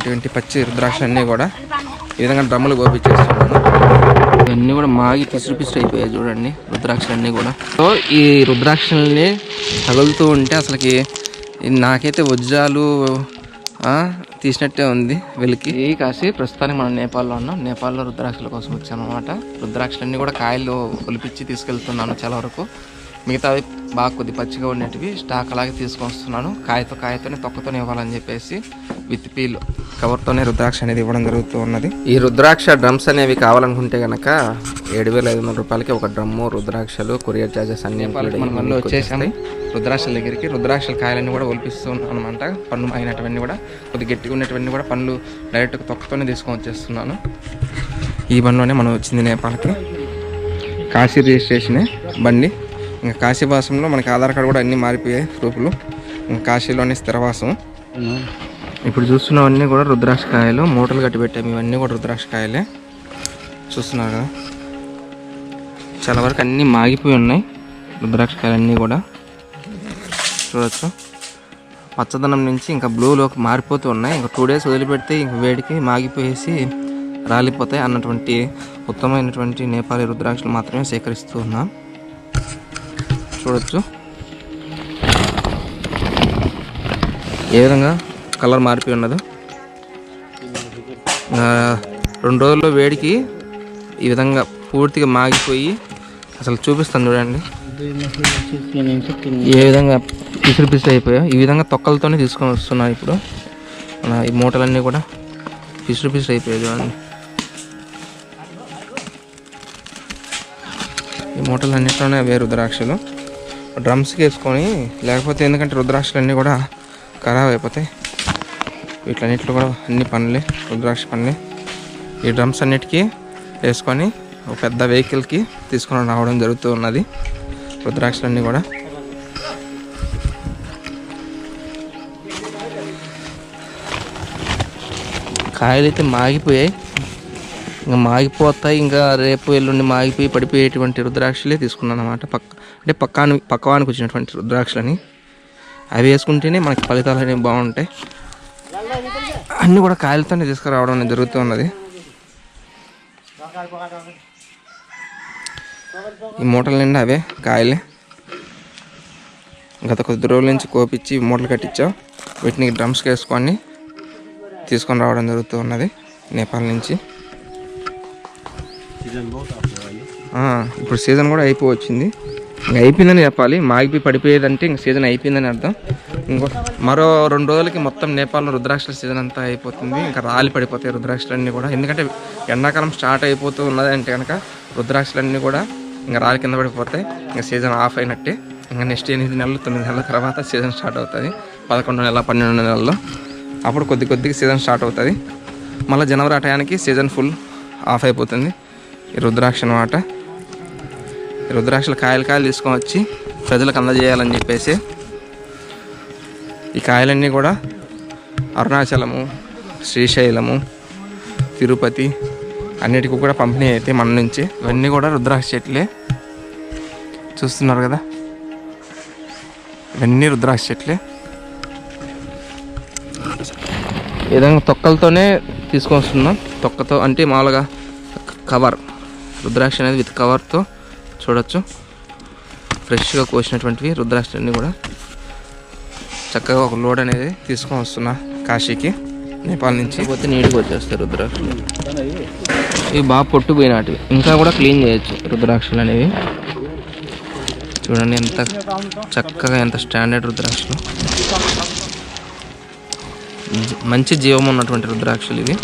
ఇటువంటి పచ్చి రుద్రాక్ష అన్నీ కూడా ఈ విధంగా డ్రమ్ములు గోపించేస్తున్నాను ఇవన్నీ కూడా మాగి పిసురు పిసురు అయిపోయాయి చూడండి రుద్రాక్షలన్నీ కూడా. సో ఈ రుద్రాక్షల్ని తగులుతూ ఉంటే అసలుకి నాకైతే వజ్రాలు తీసినట్టే ఉంది వెలికి. ఈ కాసి ప్రస్తుతానికి మనం నేపాల్లో ఉన్నాం. నేపాల్లో రుద్రాక్షల కోసం వచ్చాను అనమాట రుద్రాక్షలన్నీ కూడా కాయలు ఒలిపించి తీసుకెళ్తున్నాను చాలా వరకు. మిగతావి బాగా కొద్ది పచ్చిగా ఉండేటివి స్టాక్ అలాగే తీసుకొని వస్తున్నాను. కాయతో కాయతోనే తొక్కతోనే ఇవ్వాలని చెప్పేసి విత్ పీల్ కవర్తోనే రుద్రాక్ష అనేది ఇవ్వడం జరుగుతూ ఉన్నది. ఈ రుద్రాక్ష డ్రమ్స్ అనేవి కావాలనుకుంటే గనక ఏడు వేల ఐదు వందల రూపాయలకి ఒక డ్రమ్ము రుద్రాక్షలు కొరియర్ చార్జెస్ అన్ని మనం వచ్చేసాము. రుద్రాక్షల దగ్గరికి రుద్రాక్షల కాయలన్నీ కూడా ఒలిపిస్తున్నాను అనమాట పన్ను అయినటువంటి కూడా కొద్ది గట్టిగా ఉన్నటువంటి కూడా పనులు డైరెక్ట్గా తొక్కతోనే తీసుకొని వచ్చేస్తున్నాను. ఈ బండిలోనే మనం వచ్చింది నేపాల్కి. కాశీ రిజిస్ట్రేషనే బండి. ఇంకా కాశీవాసంలో మనకి ఆధార్ కార్డు కూడా అన్నీ మారిపోయాయి ప్రూఫ్లు ఇంకా కాశీలోనే స్థిరవాసం. ఇప్పుడు చూస్తున్నవన్నీ కూడా రుద్రాక్ష కాయలు మూటలు కట్టి పెట్టాము ఇవన్నీ కూడా రుద్రాక్ష కాయలే చూస్తున్నారు కదా? చాలా వరకు అన్నీ మాగిపోయి ఉన్నాయి. రుద్రాక్ష కాయలు అన్నీ కూడా. చూడవచ్చు పచ్చదనం నుంచి ఇంకా బ్లూలోకి మారిపోతూ ఉన్నాయి. ఇంకా టూ డేస్ వదిలిపెడితే ఇంక వేడికి మాగిపోయేసి రాలిపోతాయి అన్నటువంటి ఉత్తమమైనటువంటి నేపాలీ రుద్రాక్షలు మాత్రమే సేకరిస్తూ ఉన్నాం. చూడొచ్చు. ఏ విధంగా కలర్ మారిపోయి ఉన్నదో. రెండు రోజుల్లో వేడికి ఈ విధంగా పూర్తిగా మాగిపోయి అసలు చూపిస్తాను చూడండి. ఏ విధంగా పిసిరి పిసిరి అయిపోయా? ఈ విధంగా తొక్కలతోనే తీసుకొని వస్తున్నాను ఇప్పుడు. ఈ మూటలన్నీ కూడా పిసిరి పిసిరి అయిపోయాయి చూడండి. ఈ మూటలు అన్నింటిలోనే వేరు ద్రాక్షలు. డ్రమ్స్కి వేసుకొని లేకపోతే ఎందుకంటే రుద్రాక్షలు అన్నీ కూడా ఖరాబ్ అయిపోతాయి. వీటన్నిటిలో కూడా అన్ని పనులే రుద్రాక్ష పనులే. ఈ డ్రమ్స్ అన్నిటికీ వేసుకొని ఒక పెద్ద వెహికల్కి తీసుకొని రావడం జరుగుతూ ఉన్నది. రుద్రాక్షలన్నీ కూడా. కాయలు అయితే మాగిపోయాయి. ఇంకా మాగిపోతాయి ఇంకా రేపు ఎల్లుండి మాగిపోయి పడిపోయేటువంటి రుద్రాక్షలే తీసుకున్నాను అనమాట పక్క అంటే పక్కాను పక్కవానికి వచ్చినటువంటి రుద్రాక్షలని. అవి వేసుకుంటేనే మనకి ఫలితాలు అనేవి బాగుంటాయి. అన్నీ కూడా కాయలతోనే తీసుకురావడం అనేది జరుగుతూ ఉన్నది. ఈ మూటల నిండా అవే కాయలే. గత కొద్ది రోజుల నుంచి కోపించి మూటలు కట్టించాం. వీటిని డ్రమ్స్కి వేసుకొని తీసుకొని రావడం జరుగుతూ ఉన్నది నేపాల్ నుంచి. ఇప్పుడు సీజన్ కూడా అయిపోవచ్చింది. ఇంకా అయిపోయిందని చెప్పాలి. మాగిపి పడిపోయేదంటే ఇంక సీజన్ అయిపోయిందని అర్థం. ఇంకో మరో రెండు రోజులకి మొత్తం నేపాల్లో రుద్రాక్షల సీజన్ అంతా అయిపోతుంది. ఇంకా రాలి పడిపోతాయి రుద్రాక్షలన్నీ కూడా. ఎందుకంటే ఎండాకాలం స్టార్ట్ అయిపోతూ ఉన్నది అంటే కనుక రుద్రాక్షలన్నీ కూడా ఇంకా రాలి కింద పడిపోతాయి. ఇంకా సీజన్ ఆఫ్ అయినట్టే. ఇంకా నెక్స్ట్ ఎనిమిది నెలలు తొమ్మిది నెలల తర్వాత సీజన్ స్టార్ట్ అవుతుంది. పదకొండు నెలల పన్నెండు నెలల్లో. అప్పుడు కొద్ది కొద్దిగా సీజన్ స్టార్ట్ అవుతుంది. మళ్ళీ జనవరి ఆ టయానికి సీజన్ ఫుల్ ఆఫ్ అయిపోతుంది. ఈ రుద్రాక్ష అనమాట ఈ రుద్రాక్షలు కాయలు కాయలు తీసుకొని వచ్చి ప్రజలకు అందజేయాలని చెప్పేసి ఈ కాయలన్నీ కూడా అరుణాచలము శ్రీశైలము తిరుపతి అన్నిటికీ కూడా పంపిణీ అయితే మన నుంచి. ఇవన్నీ కూడా రుద్రాక్ష చెట్లే. చూస్తున్నారు కదా? ఇవన్నీ రుద్రాక్ష చెట్లే. ఏదైనా విధంగా తొక్కలతోనే తీసుకొస్తున్నాం. తొక్కతో అంటే మామూలుగా కవర్. రుద్రాక్ష అనేది విత్ కవర్తో చూడొచ్చు. ఫ్రెష్గా కోసినటువంటివి రుద్రాక్ష అన్నీ కూడా. చక్కగా ఒక లోడ్ అనేది తీసుకొని వస్తున్నా కాశీకి నేపాల్ నుంచి. పోతే నీట్గా వచ్చేస్తాయి రుద్రాక్షలు. ఇవి బాగా పొట్టుపోయినటివి. ఇంకా కూడా క్లీన్ చేయొచ్చు రుద్రాక్షలు అనేవి. చూడండి ఎంత చక్కగా ఎంత స్టాండర్డ్ రుద్రాక్షలు. మంచి జీవం ఉన్నటువంటి రుద్రాక్షలు ఇవి.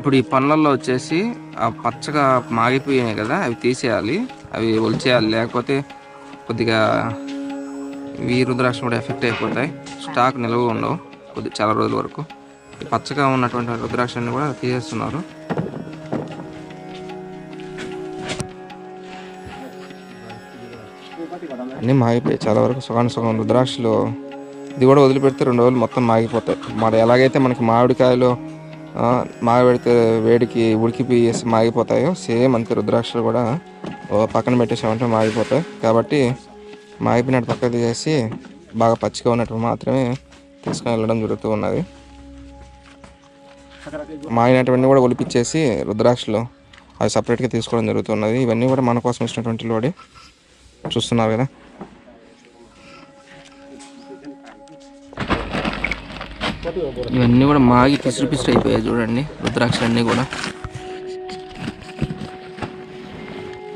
ఇప్పుడు ఈ పళ్ళల్లో వచ్చేసి ఆ పచ్చగా మాగిపోయినాయి కదా అవి తీసేయాలి. అవి ఒలిచేయాలి. లేకపోతే కొద్దిగా ఈ రుద్రాక్షలు కూడా ఎఫెక్ట్ అయిపోతాయి. స్టాక్ నిల్వ ఉండవు. కొద్ది చాలా రోజుల వరకు. ఈ పచ్చగా ఉన్నటువంటి రుద్రాక్షని కూడా తీసేస్తున్నారు. అన్నీ మాగిపోయాయి చాలా వరకు సగాను సగం రుద్రాక్షలు. ఇది కూడా వదిలిపెడితే రెండు రోజులు మొత్తం మాగిపోతాయి. మరి ఎలాగైతే మనకి మామిడికాయలు మాగబెడితే వేడికి ఉడికిపోయేసి మాగిపోతాయో సేమ్ అంతే రుద్రాక్షలు కూడా పక్కన పెట్టేసామంటే మాగిపోతాయి. కాబట్టి మాగిపోయినట్టు పక్కకు తీసేసి బాగా పచ్చిగా ఉన్నట్టు మాత్రమే తీసుకొని వెళ్ళడం జరుగుతూ ఉన్నది. మాగినటువంటి కూడా ఒలిపించేసి రుద్రాక్షలు అవి సపరేట్గా తీసుకోవడం జరుగుతున్నది ఇవన్నీ కూడా మన కోసం ఇచ్చినటువంటి లోడే. చూస్తున్నారు కదా? ఇవన్నీ కూడా మాగి పిసురు పిసురు అయిపోయాయి చూడండి. రుద్రాక్షలు అన్నీ కూడా.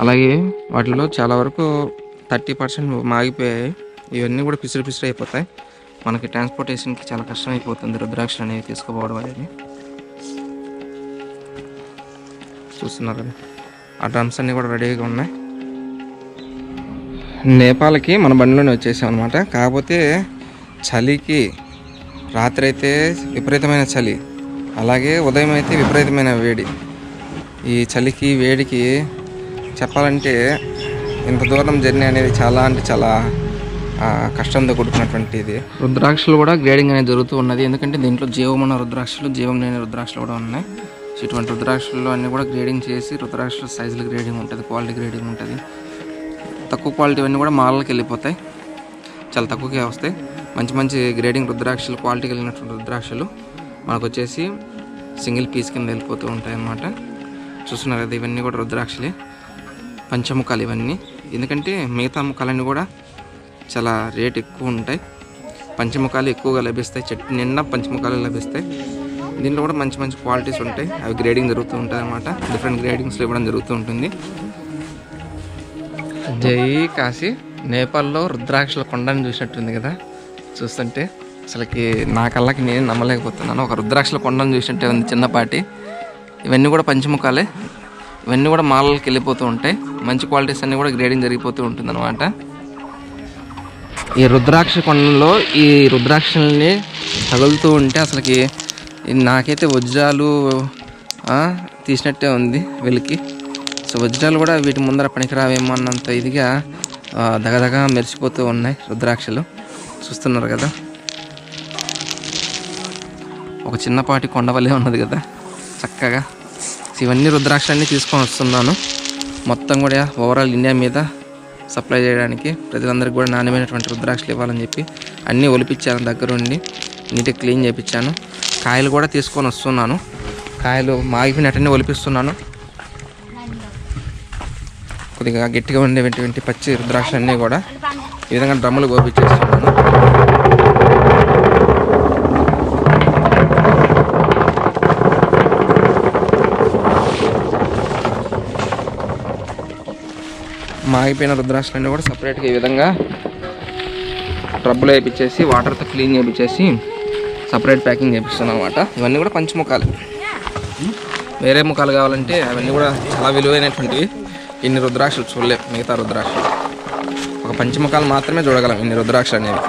అలాగే వాటిలో చాలా వరకు థర్టీ పర్సెంట్ మాగిపోయాయి. ఇవన్నీ కూడా పిసురు పిసురు అయిపోతాయి. మనకి ట్రాన్స్పోర్టేషన్కి చాలా కష్టం అయిపోతుంది రుద్రాక్షలు అనేవి తీసుకుపోవడం అనేది. చూస్తున్నారు కదా. ఆ డ్రమ్స్ అన్నీ కూడా రెడీగా ఉన్నాయి. నేపాల్కి మన బండిలోనే వచ్చేసాం అనమాట కాకపోతే చలికి రాత్రి అయితే విపరీతమైన చలి. అలాగే ఉదయం అయితే విపరీతమైన వేడి. ఈ చలికి వేడికి చెప్పాలంటే ఇంత దూరం జర్నీ అనేది చాలా అంటే చాలా కష్టంతో కూడుకున్నటువంటిది. రుద్రాక్షలు కూడా గ్రేడింగ్ అనేది జరుగుతూ ఉన్నది. ఎందుకంటే దీంట్లో జీవం ఉన్న రుద్రాక్షలు జీవం లేని రుద్రాక్షలు కూడా ఉన్నాయి. సో ఇటువంటి రుద్రాక్షల్లో అన్నీ కూడా గ్రేడింగ్ చేసి రుద్రాక్షల సైజులు గ్రేడింగ్ ఉంటుంది క్వాలిటీ గ్రేడింగ్ ఉంటుంది. తక్కువ క్వాలిటీ అన్నీ కూడా మాలకి వెళ్ళిపోతాయి. చాలా తక్కువకే వస్తాయి. మంచి మంచి గ్రేడింగ్ రుద్రాక్షలు క్వాలిటీ కలిగినటువంటి రుద్రాక్షలు మనకు వచ్చేసి సింగిల్ పీస్ కింద వెళ్ళిపోతూ ఉంటాయి అన్నమాట చూస్తున్నారు కదా ఇవన్నీ కూడా రుద్రాక్షలే. పంచముఖాలు ఇవన్నీ. ఎందుకంటే మిగతా ముఖాలన్నీ కూడా చాలా రేట్ ఎక్కువ ఉంటాయి. పంచముఖాలు ఎక్కువగా లభిస్తాయి. చెట్టు నిండా పంచముఖాలు లభిస్తాయి. దీంట్లో కూడా మంచి మంచి క్వాలిటీస్ ఉంటాయి. అవి గ్రేడింగ్ జరుగుతూ ఉంటాయి అన్నమాట డిఫరెంట్ గ్రేడింగ్స్లో ఇవ్వడం జరుగుతూ ఉంటుంది. జై కాశీ. నేపాల్లో రుద్రాక్షల కొండని చూసినట్టుంది కదా. చూస్తుంటే అసలుకి నా కళ్ళకి నేను నమ్మలేకపోతున్నాను. ఒక రుద్రాక్షల కొండను చూసినట్టే ఉంది చిన్నపాటి. ఇవన్నీ కూడా పంచముఖాలే. ఇవన్నీ కూడా మాలలకి వెళ్ళిపోతూ ఉంటాయి. మంచి క్వాలిటీస్ అన్నీ కూడా గ్రేడింగ్ జరిగిపోతూ ఉంటుందన్నమాట. ఈ రుద్రాక్ష కొండలో ఈ రుద్రాక్షల్ని తగులుతూ ఉంటే అసలుకి నాకైతే వజ్రాలు తీసినట్టే ఉంది వెలికి. సో వజ్రాలు కూడా వీటి ముందర పనికిరావేమో అన్నంత ఇదిగా దగదగా మెరిసిపోతూ ఉన్నాయి రుద్రాక్షలు. చూస్తున్నారు కదా. ఒక చిన్నపాటి కొండవలే ఉన్నది కదా. చక్కగా ఇవన్నీ రుద్రాక్షాన్ని తీసుకొని వస్తున్నాను. మొత్తం కూడా ఓవరాల్ ఇండియా మీద సప్లై చేయడానికి ప్రజలందరికీ కూడా నాణ్యమైనటువంటి రుద్రాక్షలు ఇవ్వాలని చెప్పి అన్నీ ఒలిపించాను దగ్గరుండి. నీట్గా క్లీన్ చేయించాను కాయలు కూడా తీసుకొని వస్తున్నాను. కాయలు మాగిపోయినట్టనే ఒలిపిస్తున్నాను. కొద్దిగా గట్టిగా ఉండేటువంటి పచ్చి రుద్రాక్షలు అన్నీ కూడా ఈ విధంగా డ్రమ్ములు గోపించేస్తున్నాను మాగిపోయిన రుద్రాక్షలన్నీ కూడా సపరేట్గా ఈ విధంగా డ్రబ్బులు వేయించేసి వాటర్తో క్లీన్ చేయించేసి సపరేట్ ప్యాకింగ్ చేపిస్తున్నాం అనమాట ఇవన్నీ కూడా పంచముఖాలు. వేరే ముఖాలు కావాలంటే అవన్నీ కూడా చాలా విలువైనటువంటివి. ఇన్ని రుద్రాక్షలు చూడలేము మిగతా రుద్రాక్షలు. ఒక పంచముఖాలు మాత్రమే చూడగలం ఇన్ని రుద్రాక్షలు అనేవి.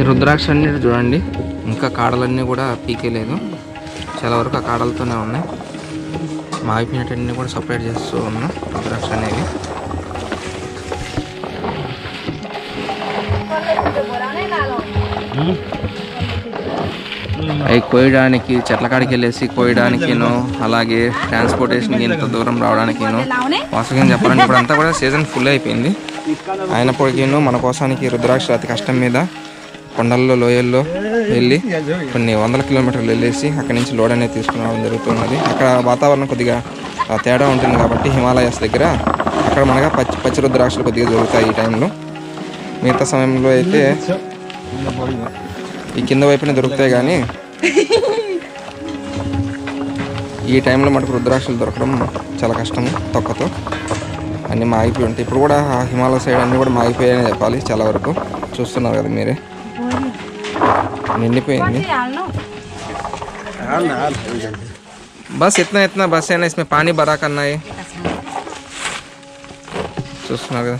ఈ రుద్రాక్ష అన్ని చూడండి. ఇంకా కాడలన్నీ కూడా పీకేలేదు చాలా వరకు ఆ కాడలతోనే ఉన్నాయి. మాగిపోయినటన్నీ కూడా సపరేట్ చేస్తూ ఉన్నాం రుద్రాక్ష అనేవి అవి కోయడానికి చెట్ల కాడికి వెళ్ళేసి కోయడానికిను అలాగే ట్రాన్స్పోర్టేషన్కి ఇంత దూరం రావడానికిను. వాస్తవంగా చెప్పాలంటే ఇప్పుడు అంతా కూడా సీజన్ ఫుల్ అయిపోయింది. అయినప్పటికీను మన కోసానికి రుద్రాక్ష అతి కష్టం మీద కొండల్లో లోయల్లో వెళ్ళి కొన్ని వందల కిలోమీటర్లు వెళ్ళేసి అక్కడి నుంచి లోడ్ అనేది తీసుకురావడం జరుగుతున్నది. అక్కడ వాతావరణం కొద్దిగా తేడా ఉంటుంది కాబట్టి హిమాలయాస్ దగ్గర అక్కడ మనగా పచ్చి పచ్చి రుద్రాక్షలు కొద్దిగా దొరుకుతాయి ఈ టైంలో. మిగతా సమయంలో అయితే ఈ కింద వైపునే దొరుకుతాయి కానీ ఈ టైంలో మటుకు రుద్రాక్షలు దొరకడం చాలా కష్టం తొక్కతో. అన్నీ మాగిపోయి ఉంటాయి. ఇప్పుడు కూడా హిమాలయ సైడ్ అన్నీ కూడా మాగిపోయాయని చెప్పాలి చాలా వరకు. చూస్తున్నారు కదా మీరే. నిండిపోయింది. బస్ ఎత్తున ఎత్తున బస్ అయినా ఇస్మే. పానీ బరాక్ అన్నాయి. చూస్తున్నారు కదా.